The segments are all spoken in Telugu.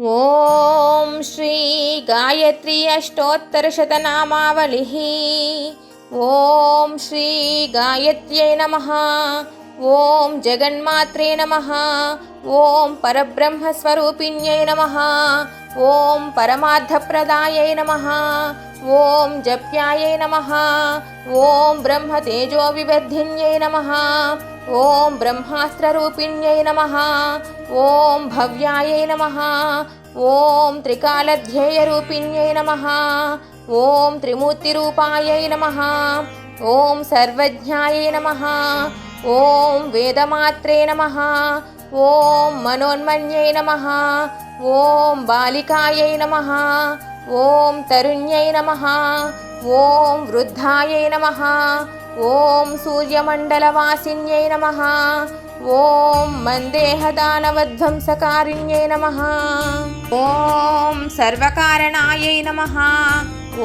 ఓం శ్రీ గాయత్రి అష్టోత్తరశతనామావళి. ఓం శ్రీ గాయత్ర్యై నమ. ఓం జగన్మాత్రే నమ. ఓం పరబ్రహ్మస్వరూపిణ్యై నమ. ఓం పరమార్థప్రదాయై నమ. ఓం జప్యాయై నమ. ఓం బ్రహ్మతేజోవివర్ధిన్యై నమ. ఓం బ్రహ్మాస్త్రరూపిణ్యై నమ ఓం భవ్యాయై నమ ఓం త్రికాలధ్యేయరూపిణ్యై నమ ఓం త్రిమూర్తిరూపాయై నమ ఓం సర్వజ్ఞాయై నమ ఓం వేదమాత్రే నమ ఓం మనోన్మన్యై నమ ఓం బాలికాయై నమ ఓం తరుణ్యై నమ ॐ वृद्धायै नमः ॐ सूर्यमण्डलवासिन्यै नमः ॐ मन्देहदानवध्वंसकारिण्यै नमः ॐ सर्वकारणायै नमः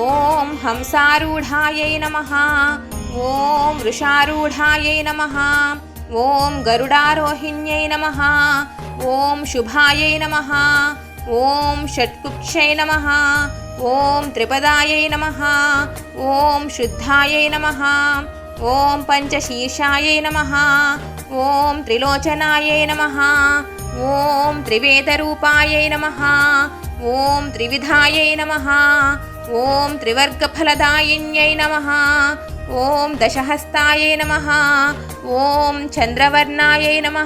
ॐ हंसारूढायै नमः ॐ वृषारूढायै नमः ॐ गरुडारोहिण्यै नमः ॐ शुभायै नमः ॐ षट्कुक्षै नमः ఓం త్రిపదాయై నమ. ఓం శుద్ధాయై నమ. ఓం పంచశీర్షాయై నమ. ఓం త్రిలోచనాయై నమ. ఓం త్రివేదరూపాయై నమ. ఓం త్రివిధాయై నమ. ఓం త్రివర్గఫలదాయిన్యై నమ. ఓం దశహస్తాయై నమ. ఓం చంద్రవర్ణాయై నమ.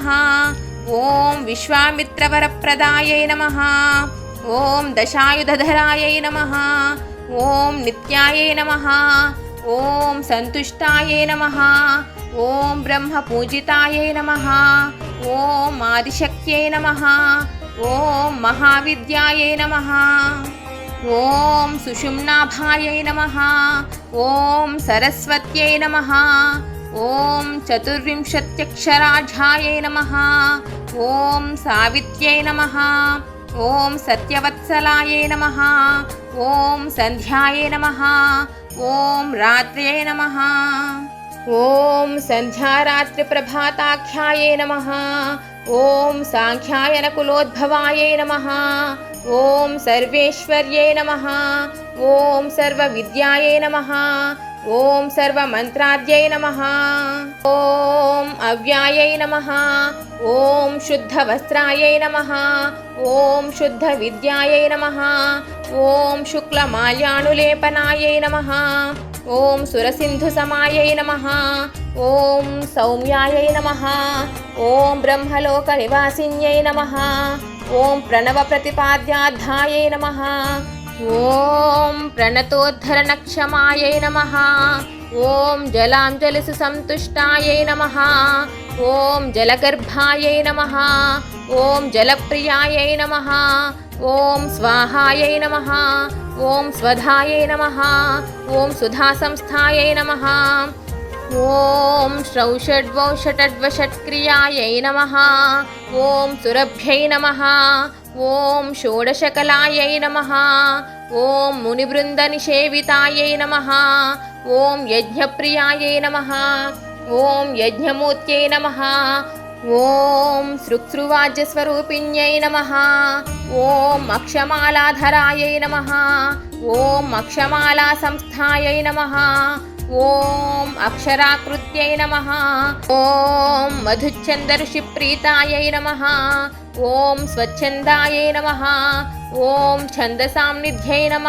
ఓం విశ్వామిత్రవరప్రదాయై నమ. ఓం దశాయుధరాయై నమ. ఓం నిత్యాయై నమ. ఓం సంతుష్టాయై నమ. ఓం బ్రహ్మ పూజితాయై నమ. ఓం ఆదిశక్త్యై నమ. ఓం మహావిద్యాయై నమ. ఓం సుషుమ్నాభాయై నమ. ఓం సరస్వత్యై నమ. ఓం చతుర్వింశత్యక్షరాజాయై నమ. ఓం సావిత్యై నమ. ఓం సత్యవత్సలాయే నమ. ఓం సంధ్యాయే నమ. ఓం రాత్రియే నమ. ఓం సంధ్యారాత్రి ప్రభాతాఖ్యాయే నమ. ఓం సాంఖ్యాయనకులోద్భవాయే నమ. ఓం సర్వేశ్వర్యే నమ. ఓం సర్వ విద్యాయై నమ. ఓం సర్వ మంత్రాద్యై నమ. ఓం అవ్యాయై నమ. ఓం శుద్ధ వస్త్రాయై నమ. ఓం శుద్ధ విద్యాయై నమ. ఓం శుక్లమాల్యాణులేపనాయై నమ. ఓం సురసింధుసమాయై నమ. ఓం సౌమ్యాయై నమ. ఓం బ్రహ్మలోక నివాసిన్యై నమ. ఓం ప్రణవ ప్రతిపాద్యాధ్యాయై నమ. ఓం ప్రణతోద్ధరణక్షమాయై నమ. ఓం జలాంజలిసు సంతుష్టాయై నమ. ఓం జలగర్భాయై నమ. ఓం జలప్రియాయై నమ. ఓం స్వాహాయై నమ. ఓం స్వధాయై నమ. ఓం సుధాసంస్థాయై నమ. ఓం శ్రౌషడ్వౌషటడ్వషట్క్రియాయై నమ. ఓం సురభ్యై నమ. ఓం షోడశకలాయై నమ. ఓం మునిబృంద నిషేవితాయై నమ. ఓం యజ్ఞప్రియాయై నమ. ఓం యజ్ఞమూర్త్యై నమ. ఓం సృక్సృవాజ్యస్వరూపిణ్యై నమ. ఓం అక్షమాలాధరాయై నమ. ఓం అక్షమాలా సంస్థాయై నమ. ఓం అక్షరాకృత్యై నమ. ఓం మధుచ్ఛందఋషిప్రీతాయై నమ. ఓం స్వచ్ఛందాయే నమ ఓం ఛందసాన్నిధ్యై నమ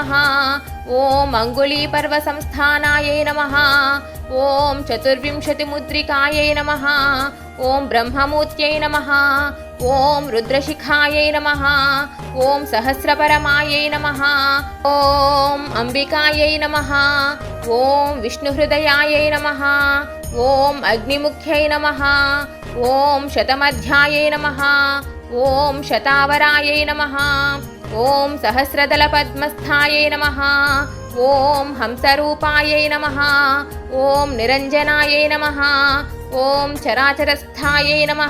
ఓం అంగుళీపర్వ సంస్థానాయే నమ ఓం చతుర్వింశతిముద్రికాయై నమ ఓం బ్రహ్మమూర్త్యై నమ ఓం రుద్రశిఖాయై నమ ఓం సహస్రపరమాయై నమ ఓం అంబికాయై నమ ఓం విష్ణుహృదయాయై నమ ఓం అగ్నిముఖ్యై నమ ఓం శతమధ్యాయై నమ ఓం శతావరాయ నమ. ఓం సహస్రదల పద్మస్థాయ నమ. ఓం హంసరూపాయై నమ. ఓం నిరంజనాయ నమ. ఓం చరాచరస్థాయ నమ.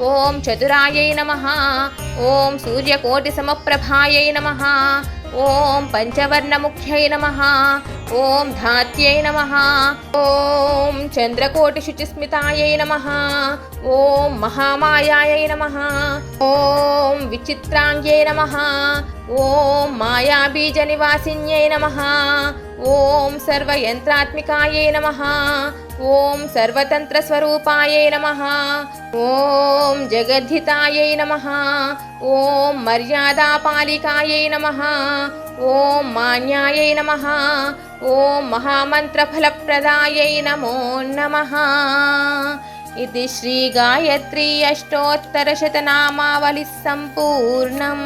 ఓం చతురాయ నమ. ఓం సూర్యకోటి సమప్రభాయ నమ. ఓం పంచవర్ణముఖ్యై నమ. ఓం ధాత్యై నమ. ఓం చంద్రకోటి శుచిస్మితాయై నమ. ఓం మహామాయాయై నమ. ఓం విచిత్రాంగ్యై నమ. ఓం మాయాబీజనివాసిన్యై నమ. ఓం సర్వయంత్రాత్మికాయై నమ. ఓం సర్వతంత్రస్వరూపాయై నమ. ఓం జగద్ధితాయై నమ. ఓం మర్యాదాపాలికాయై నమ. ఓం మాన్యాయై నమ. ఓం మహామంత్రఫలప్రదాయై నమో నమ. ఇది శ్రీ గాయత్రి అష్టోత్తరశతనామావళి సంపూర్ణం.